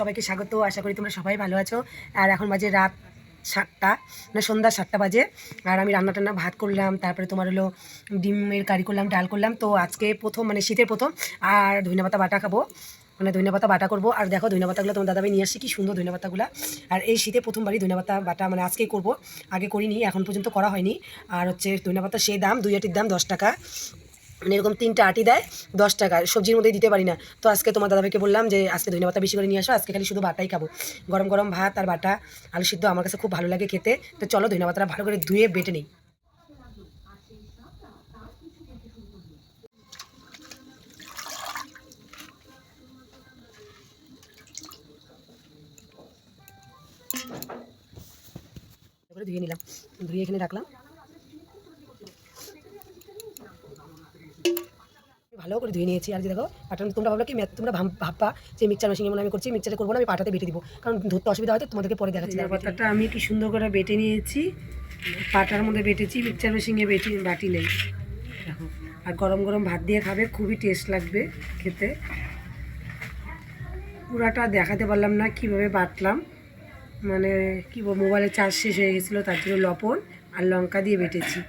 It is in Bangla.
সবাইকে স্বাগত। আশা করি তোমরা সবাই ভালো আছো। আর এখন বাজে রাত সাতটা মানে সন্ধ্যা সাতটা বাজে। আর আমি রান্না টান্না ভাত করলাম, তারপরে তোমার হলো ডিমের কারি করলাম, ডাল করলাম। তো আজকে প্রথম মানে শীতের প্রথম, আর ধনেপাতা বাটা খাব। মানে ধনেপাতা বাটা করব। আর দেখো ধনেপাতাগুলো তোমার দাদাভাই নিয়ে আসছি, কি সুন্দর ধনেপাতাগুলো। আর এই শীতে প্রথমবারই ধনেপাতা বাটা মানে আজকেই করব। আগে করিনি, এখন পর্যন্ত করা হয়নি। আর হচ্ছে ধনেপাতা সেই দাম, দুই আটির দাম দশ টাকা। মানে এরকম তিনটা আটি দেয়, দশ টাকা। সবজির মধ্যে দিতে পারি না। তো আজকে তোমার দাদাভাইকে বললাম যে, আজকে ধনে পাতা বেশি করে নিয়ে আসো, আজকে খালি শুধু বাটাই খাব। গরম গরম ভাত আর বাটা, আলু সিদ্ধ আমার কাছে খুব ভালো লাগে খেতে। তো চলো ধনে পাতাটা ভালো করে ধুয়ে বেটে নিই। ধুয়ে নিলাম। ধুয়ে এখানে রাখলাম। ভালো করে ধুয়ে নিয়েছি। আর যে দেখো পাটান তোমরা ভাবলো কি তোমরা ভাব- ভাববা যে মিক্সচার মেশিনে মনে আমি করছি মিক্সচারে করব না আমি পাটাতে বেটে দিব। কারণ ধরতে অসুবিধা হয় তো তোমাদেরকে পরে দেখাচ্ছি পাতাটা আমি কি সুন্দর করে বেটে নিয়েছি। পাটার মধ্যে বেটেছি মিক্সচার মেশিনে বেটি বাটি নেই। দেখো আর গরম গরম ভাত দিয়ে খাবে খুবই টেস্ট লাগবে খেতে। পুরাটা দেখাতে পারলাম না কীভাবে বাটলাম। মানে কি মোবাইলে চার্জ শেষ হয়ে গেছিল তার জন্য লবণ আর লঙ্কা দিয়ে বেটেছি।